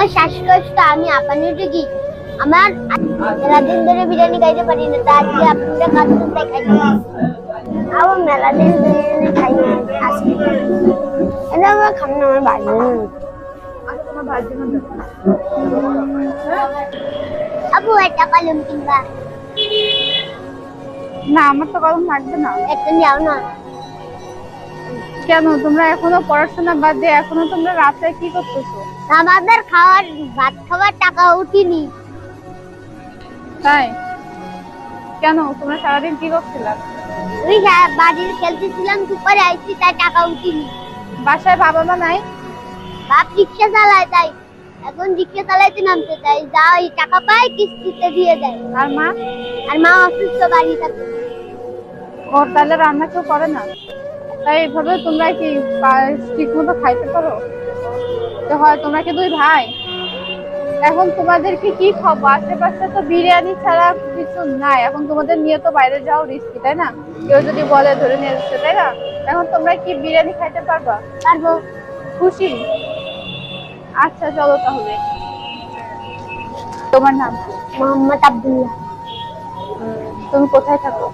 আমার শ্বাসকষ্ট আমি আপানি কি আমার মেলা দিন ধরে বিরিয়ানি খাইতে পারি না তা আজকে আপনারা কাছে খাইতে আমার মেলা দিন বিরিয়ানি খাই না আজকে। এটা আমার খাম না আমার বাড়ি। আপু একটা কলম কিনবা। না আমার তো কলম লাগবে না। একটা যাও না। কেন? তোমরা এখনও পড়াশোনা বাদ দিয়ে এখনও তোমরা রাতে কি করতেছো? আমাদের খাওয়ার ভাত খাওয়ার টাকা উঠিনি তাই? কেন? তোমরা সারাদিন কি করছিলাম ওই বাড়ির খেলতেছিলাম দুপুরে আইছি তাই টাকা উঠিনি বাসায় বাবা মা নাই? বাপ রিক্সা চালায় তাই। এখন রিক্সা চালাইতে নামতে তাই যা ওই টাকা পায় কিস্তিতে দিয়ে দেয়। আর মা? আর মা অসুস্থ বাড়ি থাকে ওর তাহলে রান্না কেউ করে না? তাই এইভাবে তোমরা কি ঠিক মতো খাইতে পারো? তো হয় তোমরা কি দুই ভাই? এখন তোমাদেরকে কি কি খাব? আশেপাশে তো বিরিয়ানি ছাড়া কিছু নাই। এখন তোমাদের নিয়ে তো বাইরে যাও রিস্কি তাই না? কেউ যদি বলে ধরে নিয়ে যাচ্ছে তাই না? এখন তোমরা কি বিরিয়ানি খাইতে পারবা? পারব। খুশি? আচ্ছা চলো তাহলে। তোমার নাম? মোহাম্মদ আব্দুল্লাহ। তুমি কোথায় থাকো?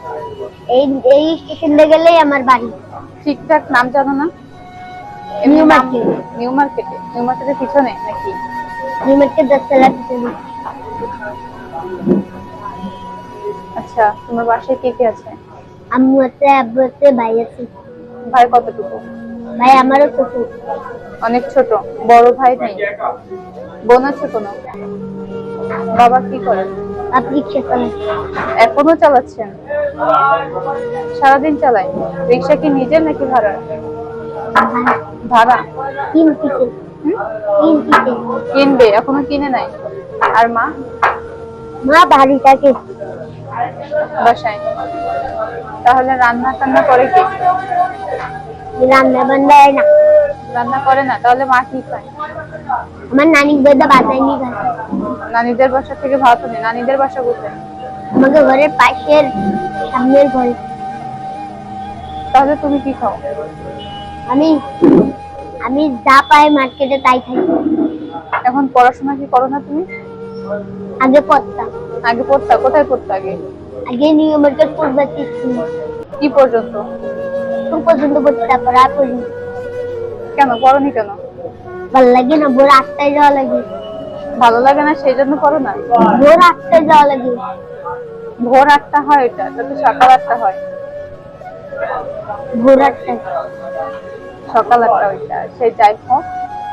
এই এই স্টেশনে গেলেই আমার বাড়ি। ঠিকঠাক নাম জানো না? New Market. নিউ মার্কেটে। নিউ মার্কেটের পিছনে নাকি? নিউমার্কে দশতলা পিছনে। আচ্ছা তোমার বাসায় কে কে আছে? আম্মু আছে আব্বু আছে ভাই আছে। ভাই কতটুকু? ভাই আমারও ছোট। অনেক ছোট বড় ভাই নেই। বোন আছে কোনো? বাবা কি করে? রিক্সা এখনও চালাচ্ছেন? সারাদিন চালায় রিক্সা কি নিজের নাকি ভাড়া? ভাড়া? তিন পিসে কিনবে এখনও কিনে নাই। আর মা? মা বাড়ি থাকে। বাসায়। তাহলে রান্না টান্না করে কি? রান্না বান্না হয় না। রান্না করে না তাহলে মা কি খায়? আমার নানি বেদা বাসায় নিয়ে গেছে নানিদের বাসা থেকে ভাত নেই নানিদের বাসা কোথায়? আমাকে ঘরের পাশের সামনের ঘরে। তাহলে তুমি কি খাও? আমি আমি যা পাই মার্কেটে তাই খাই। এখন পড়াশোনা কি করো না তুমি? আগে পড়তাম। আগে পড়তা কোথায় পড়তা আগে? আগে নিউ মার্কেট পড়বার কি পর্যন্ত? খুব পর্যন্ত পড়তে পড়ি কেন? পড়নি কেন? ভালো লাগে না ভোর আটটায় যাওয়া লাগে। ভালো লাগে না সেই জন্য করো না? ভোর আটটায় যাওয়া লাগে। ভোর আটটা হয় এটা এটা তো সকাল আটটা হয়। ভোর আটটায়। সকাল আটটা ওইটা সেই যাই হোক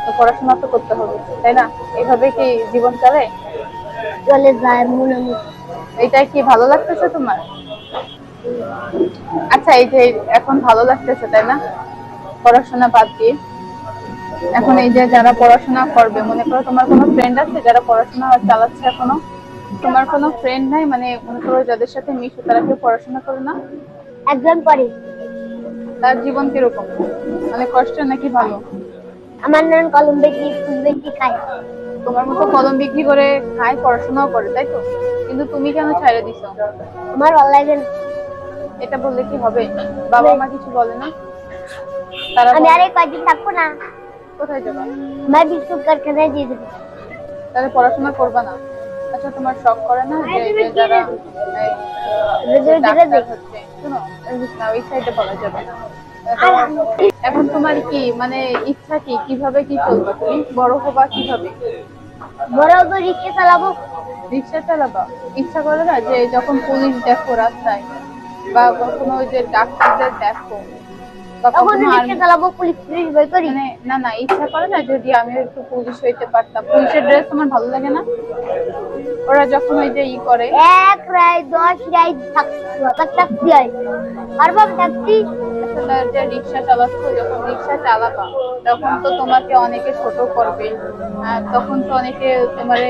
তো পড়াশোনা তো করতে হবে তাই না? এইভাবে কি জীবন চলে? চলে যায় মনে এটাই কি ভালো লাগতেছে তোমার? আচ্ছা এই যে এখন ভালো লাগতেছে তাই না? পড়াশোনা বাদ দিয়ে। এখন এই যে যারা পড়াশোনা করবে মনে করো তোমার কোনো ফ্রেন্ড আছে যারা পড়াশোনা চালাচ্ছে এখনও? তোমার কোনো ফ্রেন্ড নাই? মানে মনে করো যাদের সাথে মিশো তারা কেউ পড়াশোনা করে না? একজন পরে তার জীবন কীরকম? মানে কষ্ট নাকি ভালো? আমার নাম কলম বেটি ফুল বেটি খায়। তোমার মতো কলম বিক্রি করে খায় পড়াশোনাও করে তাই তো? কিন্তু তুমি কেন ছাইড়ে দিছো? আমার ভালো লাগে না। এটা বললে কি হবে? বাবা মা কিছু বলে না? তারা আমি আরে কয়দিন থাকব না। কোথায় যাবা? বিস্কুট কারখানায় দিয়ে দেবো। তাহলে পড়াশোনা করবা না। আচ্ছা তোমার শখ করে না যে যারা এই, যে ডাক্তার হচ্ছে শোনো না ওই সাইডে বলা যাবে না। এখন- তোমার কি মানে ইচ্ছা কি? কীভাবে কি চলবে? তুমি বড় হবা কীভাবে? বড় রিক্সা চালাবো। রিক্সা চালাবা? ইচ্ছা করে না যে যখন পুলিশ দেখো রাস্তায় বা কখনো ওই যে ডাক্তারদের দেখো তখন রিক্সা army- চালাবো পুলিশ পুলিশ বই করি মানে না না ইচ্ছা করে না যদি আমি একটু পুলিশ হইতে পারতাম। পুলিশের ড্রেস আমার ভালো লাগে না। ওরা যখন ওই যে ই করে। এক রায় দশ রায় থাকতে থাকতে হয় পারব আমি থাকছি যে রিক্সা চালাচ্ছ যখন রিক্সা চালাবা তখন তো তোমাকে অনেকে ছোট করবে। আর তখন তো অনেকে তোমারে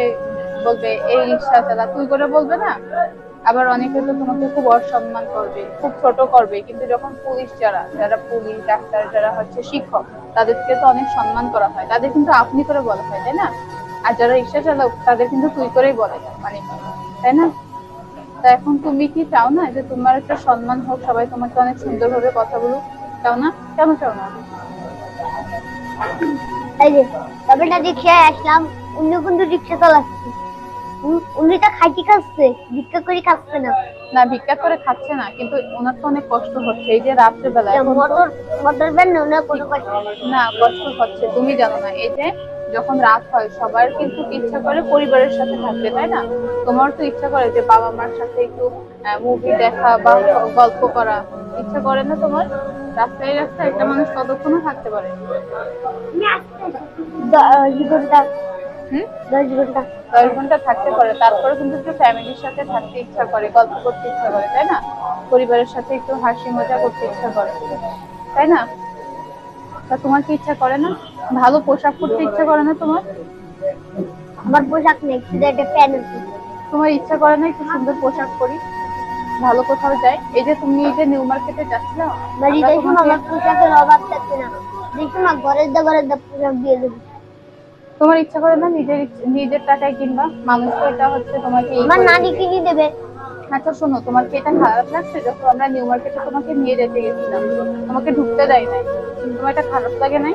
বলবে এই রিক্সা চালা। তুই করে বলবে না? আবার অনেকে তো তোমাকে খুব অসম্মান করবে, খুব ছোট করবে, কিন্তু যখন পুলিশ যারা যারা পুলিশ, ডাক্তার যারা হচ্ছে শিক্ষক, তাদেরকে তো অনেক সম্মান করা হয়। তাদের কিন্তু আপনি করে বলা হয়, তাই না? আর যারা রিক্সা চালক, তাদের কিন্তু তুই করেই বলে মানে তাই না? তা এখন তুমি কি চাও না যে তোমার একটা সম্মান হোক, সবাই তোমাকে অনেক সুন্দরভাবে কথা বলুক? চাও না? কেন চাও না? তবে না আসলাম উনি কিন্তু রিক্সা চালাচ্ছে? উনি- তো খাইতে খাচ্ছে ভিক্ষা করে খাচ্ছে না। না ভিক্ষা করে খাচ্ছে না কিন্তু ওনার তো অনেক কষ্ট হচ্ছে এই যে রাত্রে বেলা মোটর না কোনো কষ্ট না। কষ্ট হচ্ছে তুমি জানো না এই যে যখন রাত হয় সবার কিন্তু ইচ্ছা করে পরিবারের সাথে থাকতে তাই না? তোমার তো ইচ্ছা করে যে বাবা মার সাথে একটু মুভি দেখা বা গল্প করা ইচ্ছা করে না তোমার? রাস্তায় রাস্তায় একটা মানুষ কতক্ষণও থাকতে পারে। হুম? দশ ঘণ্টা। দশ ঘণ্টা থাকতে পারে। তারপরে কিন্তু একটু ফ্যামিলির সাথে থাকতে ইচ্ছা করে গল্প করতে ইচ্ছা করে তাই না? পরিবারের সাথে একটু হাসি মজা করতে ইচ্ছা করে। তাই না? তা তোমার কি ইচ্ছা করে না? ভালো পোশাক পরতে ইচ্ছা করে না তোমার? আমার পোশাক নেই শুধু একটা প্যান্ট তোমার ইচ্ছা করে না একটু সুন্দর পোশাক পরি? ভালো কোথাও যাই? এই যে তুমি এই যে নিউ মার্কেটে যাচ্ছিলাম বাড়ি দেখুন আমার পোশাকের অভাব থাকছে না। দেখুন না ঘরের দা ঘরের দা পোশাক দিয়ে দেবো। তোমার ইচ্ছা করে না নিজের নিজের টাকায় কিনবা। মানুষ তো এটা হচ্ছে তোমাকে আমার নানি কিনে দেবে? আচ্ছা শোনো তোমার কি এটা খারাপ লাগছে? যখন আমরা নিউ মার্কেটে তোমাকে নিয়ে যেতে গেছিলাম। তোমাকে ঢুকতে দেয় নাই। তোমার এটা খারাপ লাগে নাই?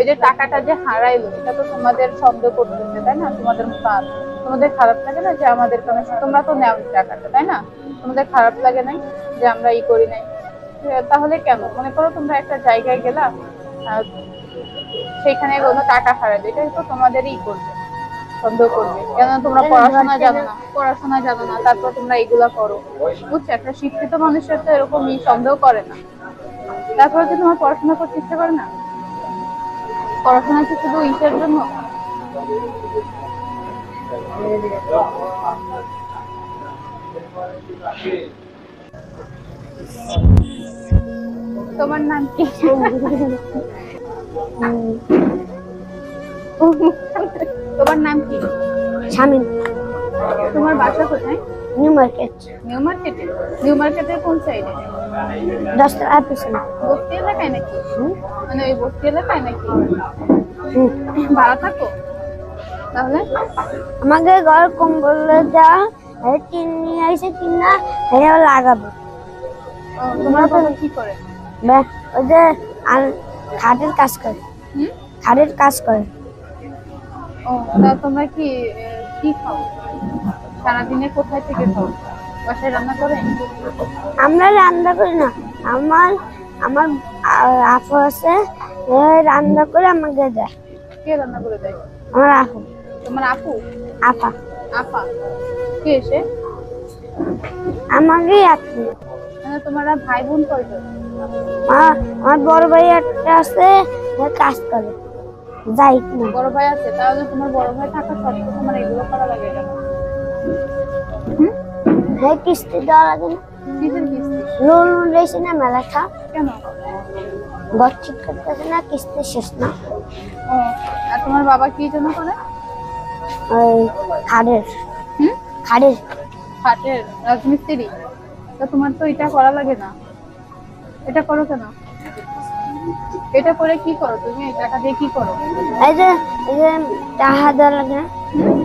এই যে টাকাটা যে হারাইলো এটা তো তোমাদের শব্দ করতেছে তাই না? তোমাদের কাজ তোমাদের খারাপ লাগে না যে আমাদের কারণে? তোমরা তো নেও টাকাটা তাই না? তোমাদের খারাপ লাগে নাই যে আমরা ই করি নাই? তাহলে কেন? মনে করো তোমরা একটা জায়গায় গেলা সেখানে কোনো টাকা হারাবে এটা তো তোমাদেরই করবে সন্দেহ করবে। কেন তোমরা পড়াশোনা জানো না পড়াশোনা জানো না তারপর তোমরা এগুলা করো। বুঝছ? একটা শিক্ষিত মানুষের তো সন্দেহ করে না। তারপরে কি তোমার পড়াশোনা করতে ইচ্ছে করে না? পড়াশোনা কি শুধু ইসের জন্য? তোমার নাম কি? তোমার নাম কি? তোমার বাসা কোথায়? New Market. নিউ মার্কেটে নিউ মার্কেটের কোন সাইডে দশটা পিছনে বস্তি এলাকায় নাকি? মানে ওই বস্তি এলাকায় নাকি। ভাড়া থাকো। তাহলে? আমাকে ঘর কম্বল দেওয়া এই টিন নিয়ে টিন না লাগাবো। তোমার কি করে? ওই যে আর খাটের কাজ করে। হুম? খাটের কাজ করে। ও তা তোমরা কি কি খাও? সারাদিনে কোথায় থেকে খাও? বাসায় রান্না করে? আমরা রান্না করি না। আমার আমার আপু আছে রান্না করে আমাকে দেয়। কে রান্না করে দেয়? আমার আপু। তোমার আপু? আপা। আপা। কে এসে আমাকে আপনি মানে তোমারা ভাই বোন কয়জন? আমার আমার বড় ভাই একটা আছে কাজ করে। যাই বড় ভাই আছে তাহলে তোমার বড় ভাই থাকা সত্ত্বেও তোমার এগুলো করা লাগে হ্যাঁ কিস্তি দেওয়া লাগে না। কিসের কিস্তি? লোন রয়েছে না মেলা খা কেন? ঘর ঠিক করতেছে না কিস্তি শেষ না। আর তোমার বাবা কি জন্য করে? ওই খাড়ের খাড়ের রাজমিস্ত্রি। তো তোমার তো এটা করা লাগে না। এটা করো কেন? এটা করে কি করো তুমি? এই টাকা দিয়ে কি করো? এই যে এই যে টাকা দেওয়া লাগে না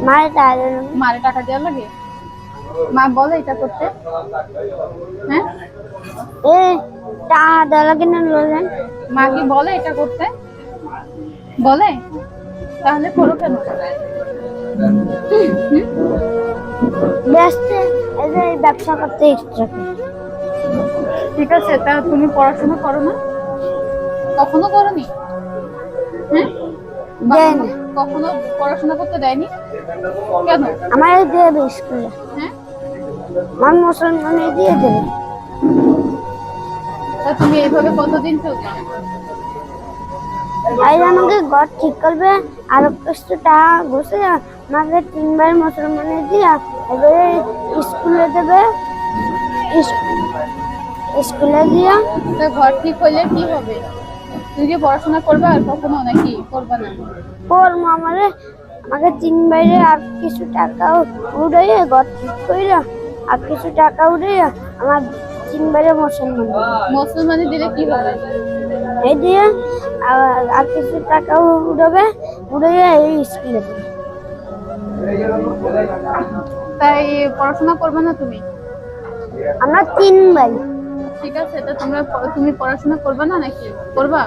মায়ের টাকা দেওয়া লাগে। মারে টাকা দেওয়া লাগে? মা বলে এটা করতে। হ্যাঁ? এই টাকা দেওয়া লাগে না লোন মা কি বলে এটা করতে? বলে? তাহলে করো কেন? ব্যস্ত এই যে এই ব্যবসা করতে এক্সট্রা ঠিক আছে তা তুমি পড়াশোনা করো না? কখনো করনি? হ্যাঁ কখনো- পড়াশোনা করতে দেয়নি? কেন? আমার দিয়ে দেবে স্কুলে। হ্যাঁ? মুসলমানে দিয়ে দেবে তা তুমি এইভাবে কতদিন চলবে? এই আমাকে ঘর ঠিক করবে আর কিছু টাকা ঘুষে আমাকে তিনবার মুসলমানে দিয়া এবারে স্কুলে দেবে। স্কুলে দিয়া তা ঘর ঠিক হইলে কি হবে? তুই যে পড়াশোনা করবে আর কখনো নাকি করবে না? পড়ব আমারে আমাকে তিন বাইরে আর কিছু টাকা উড়াইয়া ঘর ঠিক কইরা আর কিছু টাকা উড়াইয়া আমার তিন বাইরে মুসলমান। মুসলমানি দিলে কি হবে? এই দিয়ে আর আর কিছু টাকা উড়াবে উড়াইয়া এই স্কুলে। তাই পড়াশোনা করবে না তুমি? আমরা তিন ভাই। ঠিক আছে? তা তোমরা তুমি পড়াশোনা করবে না নাকি? করবা?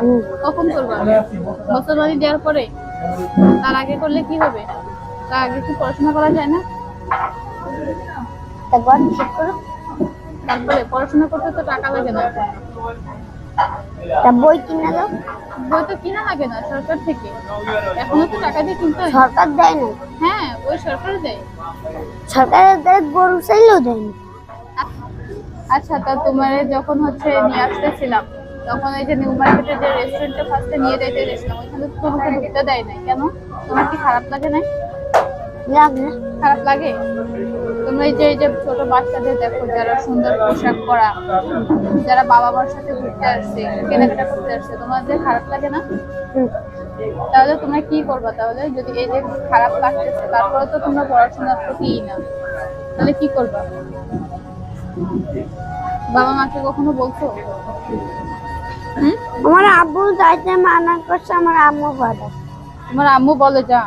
কখন করবা? মুসলমানি দেওয়ার পরে? তার আগে করলে কি হবে? তা আগে কি পড়াশোনা করা যায় না? তারপরে পড়াশোনা করতে তো টাকা লাগে না। বই কিনে দাও বই তো কিনা লাগে না সরকার থেকে। এখনও তো টাকা দিয়ে কিনতে হয়। সরকার দেয় না। হ্যাঁ ওই সরকার দেয়। সরকারের দেয় গরু চাইলেও দেয় না। আচ্ছা তা তোমার যখন হচ্ছে নিয়ে আসতেছিলাম তখন ওই যে নিউ মার্কেটে যে রেস্টুরেন্টে ফার্স্টে নিয়ে যাইতে গেছিলাম ওইখানে তো তোমাকে ঢুকতে দেয় নাই। কেন? তোমার কি খারাপ লাগে না লাগে। খারাপ লাগে? তোমরা এই যে এই যে ছোট বাচ্চাদের দেখো যারা সুন্দর পোশাক পরা যারা বাবা মার সাথে ঘুরতে আসছে কেনাকাটা করতে আসছে তোমাদের খারাপ লাগে না? তাহলে তোমরা কি করবা তাহলে? যদি এই যে খারাপ লাগতেছে তারপরে তো তোমরা পড়াশোনার প্রতিই না। তাহলে কি করবা? বাবা মাকে কখনো বলছো? আমার আব্বু যাইতে মানা করছে আমার আম্মু বাধা তোমার আম্মু বলে যা।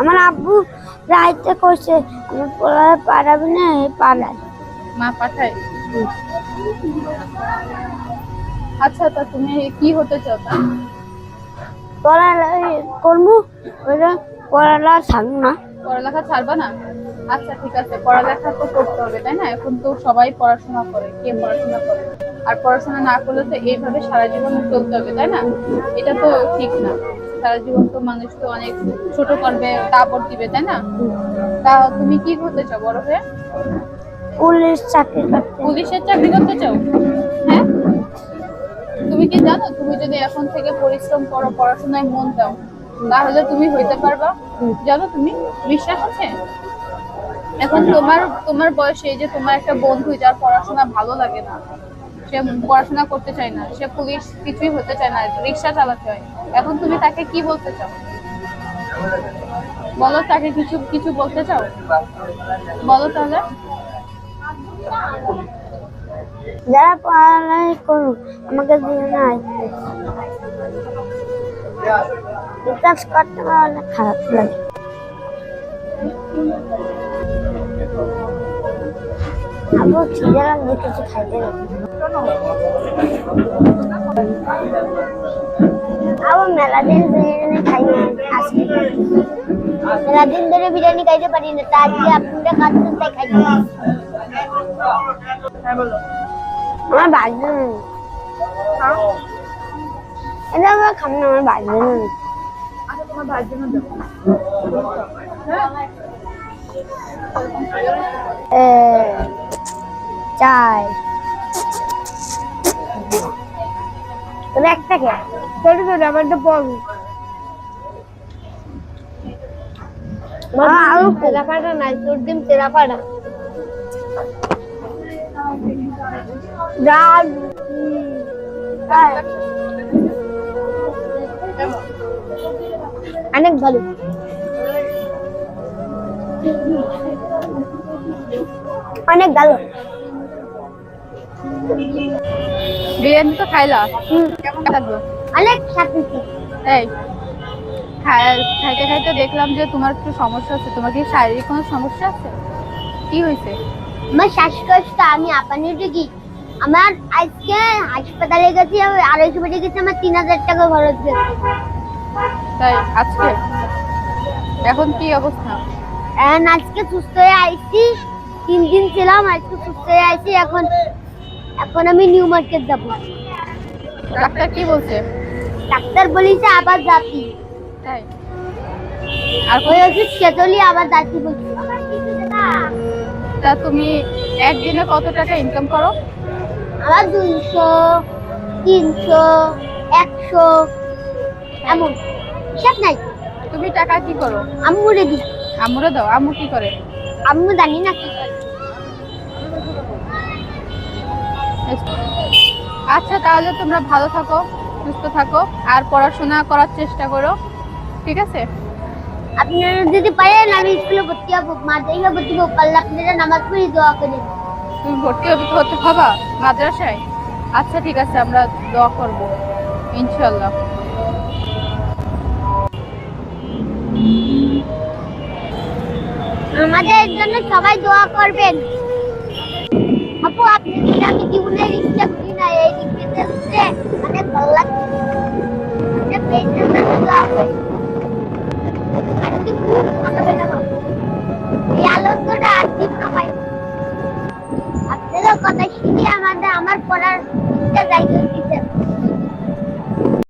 আমার আব্বু যাইতে করছে আমি পড়ায় পারাবি না পাড়ায় মা পাঠায়? আচ্ছা তা তুমি কি হতে চাও তা? পড়া করব ওইটা পড়ালা থাক না। পড়ালেখা ছাড়বা না? আচ্ছা ঠিক আছে পড়ালেখা তো করতে হবে তাই না? এখন তো সবাই পড়াশোনা করে কে পড়াশোনা করে? আর পড়াশোনা না করলে তো এইভাবে সারা জীবন চলতে হবে তাই না? এটা তো ঠিক না। সারা জীবন তো মানুষ তো অনেক ছোট করবে তারপর দিবে তাই না? তা তুমি কি করতে চাও বড় হয়ে? পুলিশ চাকরি করতে। পুলিশের চাকরি করতে চাও? হ্যাঁ? তুমি কি জানো তুমি যদি এখন থেকে পরিশ্রম করো পড়াশোনায় মন দাও তাহলে তুমি হইতে পারবা? জানো তুমি? বিশ্বাস আছে? এখন তোমার তোমার বয়সে যে তোমার একটা বন্ধু যার পড়াশোনা ভালো লাগে না, সে পড়াশোনা করতে চায় না, সে পুলিশ কিছুই হতে চায় না, রিক্সা চালাতে হয়। এখন তুমি তাকে কি বলতে চাও? বলো তাকে কিছু কিছু বলতে চাও? বলো তাহলে। যারা করুক, আমাকে দিয়ে না করতে খারাপ লাগে। আবু খিদে লাগবে কিছু খাইতে আবু মেলা দিন বিরিয়ানি খাই না আজকে। মেলা দিন ধরে বিরিয়ানি খাইতে পারি না তা আজকে আপনারা খাচ্ছেন তাই খাইতে হ্যাঁ আমার নেই। এটা আমরা খাম না আমার বাড়িতে নেই। আচ্ছা তোমার ভাইয়ের জন্য দেবো এ, চাই। তবে একটা কে? ছোট ছোট আমার তো বড় আরও তেরা নাই তোর তেরা ডাল হ্যাঁ, অনেক ভালো। অনেক ভালো। বিরিয়ানি তো খাইলা? কেমন লাগল? অনেক এই খাইতে খাইতে দেখলাম যে তোমার একটু সমস্যা আছে। তোমার কি শারীরিক কোনো সমস্যা আছে? কি হয়েছে? আমার শ্বাসকষ্ট আমি আপানি কি আমার আজকে হাসপাতালে গেছি আমি আড়াইশো বেডে গেছি আমার তিন হাজার টাকা খরচ গেছে তাই আজকে? এখন কি অবস্থা? এখন আজকে সুস্থ হয়ে আইছি তিন দিন ছিলাম আজকে সুস্থ হয়ে আইছি এখন এখন আমি নিউ মার্কেট যাব। ডাক্তার কি বলছে? ডাক্তার বলিছে আবার জাতি তাই? আর ওই ওষুধ খেতলি আবার জাতি বলছে। তা তুমি একদিনে কত টাকা ইনকাম করো? আমার দুইশো তিনশো একশো এমন। হিসাব নাই। তুমি টাকা কি করো? আম্মুরে দিই। আম্মুরে দাও আম্মু কি করে? আম্মু জানি না কি করে। আচ্ছা তাহলে তোমরা ভালো থাকো সুস্থ থাকো আর পড়াশোনা করার চেষ্টা করো ঠিক আছে? আপনারা যদি পারেন আমি স্কুলে ভর্তি হব। মাদ্রাসা ভর্তি হব পারলে আপনারা নামাজ পড়ি দোয়া করে। তুমি ভর্তি হতে হতে হবা মাদ্রাসায়? আচ্ছা ঠিক আছে আমরা দোয়া করব ইনশাল্লাহ আমাদের জন্য সবাই দোয়া করবেন। আমি জীবনে রিক্সা করি না এই রিক্সাতে উঠে ভালো লাগছে আমার পড়ার ইচ্ছা জায়গা দিচ্ছে